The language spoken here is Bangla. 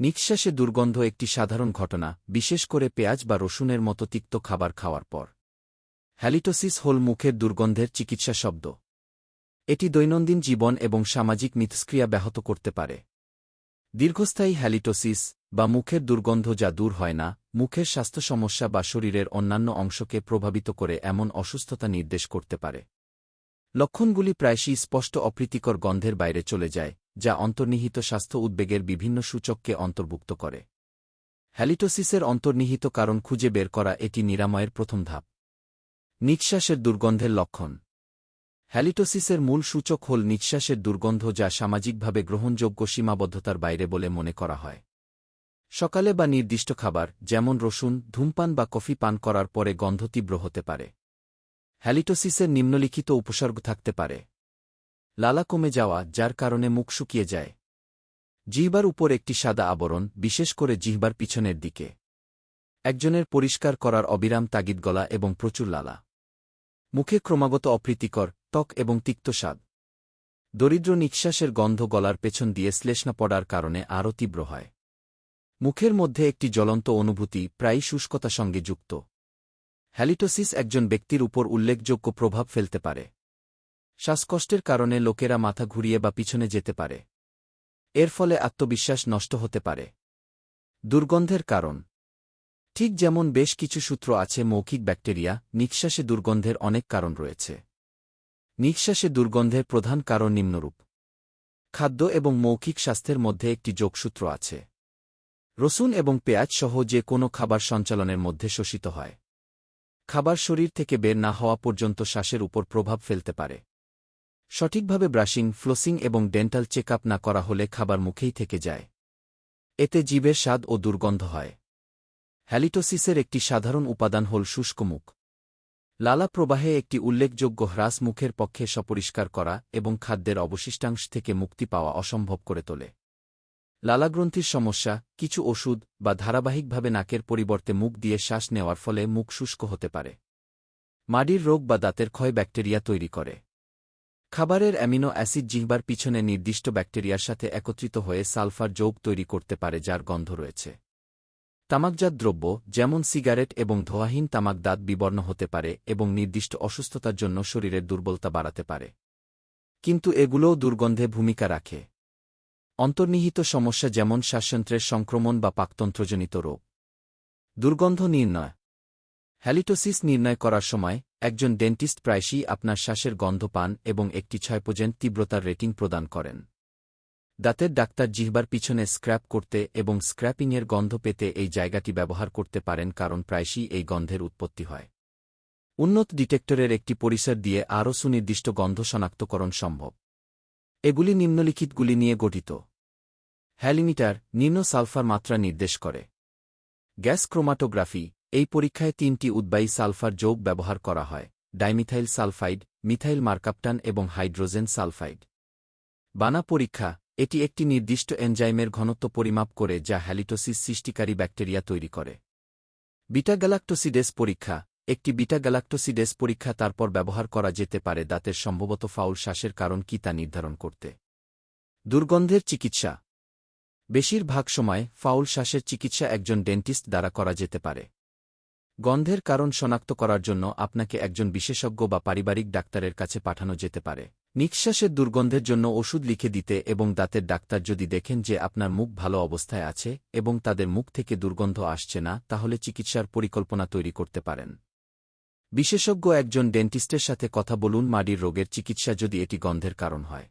নিঃশ্বাসে দুর্গন্ধ একটি সাধারণ ঘটনা, বিশেষ করে পেঁয়াজ বা রসুনের মতো তিক্ত খাবার খাওয়ার পর। হ্যালিটোসিস হল মুখের দুর্গন্ধের চিকিৎসা শব্দ। এটি দৈনন্দিন জীবন এবং সামাজিক মিথস্ক্রিয়া ব্যাহত করতে পারে। দীর্ঘস্থায়ী হ্যালিটোসিস বা মুখের দুর্গন্ধ যা দূর হয় না, মুখের স্বাস্থ্য সমস্যা বা শরীরের অন্যান্য অংশকে প্রভাবিত করে এমন অসুস্থতা নির্দেশ করতে পারে। লক্ষণগুলি প্রায়শই স্পষ্ট অপ্রীতিকর গন্ধের বাইরে চলে যায় যা অন্তর্নিহিত স্বাস্থ্য উদ্বেগের বিভিন্ন সূচককে অন্তর্ভুক্ত করে। হ্যালিটোসিসের অন্তর্নিহিত কারণ খুঁজে বের করা এটি নিরাময়ের প্রথম ধাপ। নিঃশ্বাসের দুর্গন্ধের লক্ষণ। হ্যালিটোসিসের মূল সূচক হল নিঃশ্বাসের দুর্গন্ধ যা সামাজিকভাবে গ্রহণযোগ্য সীমাবদ্ধতার বাইরে বলে মনে করা হয়। সকালে বা নির্দিষ্ট খাবার, যেমন রসুন, ধূমপান বা কফি পান করার পরে গন্ধ তীব্র হতে পারে। হ্যালিটোসিসের নিম্নলিখিত উপসর্গ থাকতে পারে। লালা কমে যাওয়া, যার কারণে মুখ শুকিয়ে যায়। জিহ্বার উপর একটি সাদা আবরণ, বিশেষ করে জিহ্বার পিছনের দিকে। একজনের পরিষ্কার করার অবিরাম তাগিদ গলা এবং প্রচুর লালা। মুখে ক্রমাগত অপ্রীতিকর, ত্বক এবং তিক্ত স্বাদ। দরিদ্র নিঃশ্বাসের গন্ধ গলার পেছন দিয়ে শ্লেষ্ণা পড়ার কারণে আরও তীব্র হয়। মুখের মধ্যে একটি জ্বলন্ত অনুভূতি, প্রায়ই শুষ্কতা সঙ্গে যুক্ত। হ্যালিটোসিস একজন ব্যক্তির উপর উল্লেখযোগ্য প্রভাব ফেলতে পারে। শ্বাসকষ্টের কারণে লোকেরা মাথা ঘুরিয়ে বা পিছনে যেতে পারে। এর ফলে আত্মবিশ্বাস নষ্ট হতে পারে। দুর্গন্ধের কারণ। ঠিক যেমন বেশ কিছু সূত্র আছে, মৌখিক ব্যাকটেরিয়া নিঃশ্বাসে দুর্গন্ধের অনেক কারণ রয়েছে। নিঃশ্বাসে দুর্গন্ধের প্রধান কারণ নিম্নরূপ। খাদ্য এবং মৌখিক স্বাস্থ্যের মধ্যে একটি যোগসূত্র আছে। রসুন এবং পেঁয়াজ সহ যে কোনো খাবার সঞ্চালনের মধ্যে শোষিত হয়। খাবার শরীর থেকে বের না হওয়া পর্যন্ত শ্বাসের উপর প্রভাব ফেলতে পারে। সঠিকভাবে ব্রাশিং, ফ্লোসিং এবং ডেন্টাল চেক না করা হলে খাবার মুখেই থেকে যায়। এতে জীবের স্বাদ ও দুর্গন্ধ হয়। হ্যালিটোসিসের একটি সাধারণ উপাদান হল শুষ্ক মুখ। লালা প্রবাহে একটি উল্লেখযোগ্য হ্রাস মুখের পক্ষে সপরিষ্কার করা এবং খাদ্যের অবশিষ্টাংশ থেকে মুক্তি পাওয়া অসম্ভব করে তোলে। লালাগ্রন্থির সমস্যা, কিছু ওষুধ বা ধারাবাহিকভাবে নাকের পরিবর্তে মুখ দিয়ে শ্বাস নেওয়ার ফলে মুখ শুষ্ক হতে পারে। মাডির রোগ বা দাঁতের ক্ষয় ব্যাকটেরিয়া তৈরি করে। খাবারের অ্যামিনো অ্যাসিড জিহ্বার পিছনে নির্দিষ্ট ব্যাকটেরিয়ার সাথে একত্রিত হয়ে সালফার যৌগ তৈরি করতে পারে যার গন্ধ রয়েছে। তামাকজাত দ্রব্য, যেমন সিগারেট এবং ধোয়াহীন তামাক দাঁত বিবর্ণ হতে পারে এবং নির্দিষ্ট অসুস্থতার জন্য শরীরের দুর্বলতা বাড়াতে পারে। কিন্তু এগুলোও দুর্গন্ধে ভূমিকা রাখে। অন্তর্নিহিত সমস্যা যেমন শ্বাসযন্ত্রের সংক্রমণ বা পাকতন্ত্রজনিত রোগ। দুর্গন্ধ নির্ণয়। হ্যালিটোসিস নির্ণয় করার সময় একজন ডেন্টিস্ট প্রায়শই আপনার শ্বাসের গন্ধ পান এবং একটি ছয়পোজেন্ট তীব্রতার রেটিং প্রদান করেন। দাঁতের ডাক্তার জিহবার পিছনে স্ক্র্যাপ করতে এবং স্ক্র্যাপিংয়ের গন্ধ পেতে এই জায়গাটি ব্যবহার করতে পারেন কারণ প্রায়শই এই গন্ধের উৎপত্তি হয়। উন্নত ডিটেক্টরের একটি পরিসর দিয়ে আরও সুনির্দিষ্ট গন্ধ শনাক্তকরণ সম্ভব। এগুলি নিম্নলিখিতগুলি নিয়ে গঠিত। হ্যালিমিটার নিম্ন সালফার মাত্রা নির্দেশ করে। গ্যাস ক্রোমাটোগ্রাফি এই পরীক্ষায় তিনটি উদ্বায়ী সালফার যোগ ব্যবহার করা হয়, ডাইমিথাইল সালফাইড, মিথাইল মার্কাপটান এবং হাইড্রোজেন সালফাইড। বানা পরীক্ষা, এটি একটি নির্দিষ্ট এনজাইমের ঘনত্ব পরিমাপ করে যা হ্যালিটোসিস সৃষ্টিকারী ব্যাকটেরিয়া তৈরি করে। বিটা গ্যালাক্টোসিডেস পরীক্ষা, একটি বিটা গ্যালাক্টোসিডেস পরীক্ষা তারপর ব্যবহার করা যেতে পারে দাঁতের সম্ভবত ফাউল শ্বাসের কারণ কি তা নির্ধারণ করতে। দুর্গন্ধের চিকিৎসা, বেশিরভাগ সময় ফাউল শ্বাসের চিকিৎসা একজন ডেন্টিস্ট দ্বারা করা যেতে পারে। গন্ধের কারণ শনাক্ত করার জন্য আপনাকে একজন বিশেষজ্ঞ বা পারিবারিক ডাক্তারের কাছে পাঠানো যেতে পারে। নিঃশ্বাসের দুর্গন্ধের জন্য ওষুধ লিখে দিতে এবং দাঁতের ডাক্তার যদি দেখেন যে আপনার মুখ ভালো অবস্থায় আছে এবং তাদের মুখ থেকে দুর্গন্ধ আসছে না, তাহলে চিকিৎসার পরিকল্পনা তৈরি করতে পারেন। বিশেষজ্ঞ একজন ডেন্টিস্টের সাথে কথা বলুন, মাডির রোগের চিকিৎসা যদি এটি গন্ধের কারণ হয়।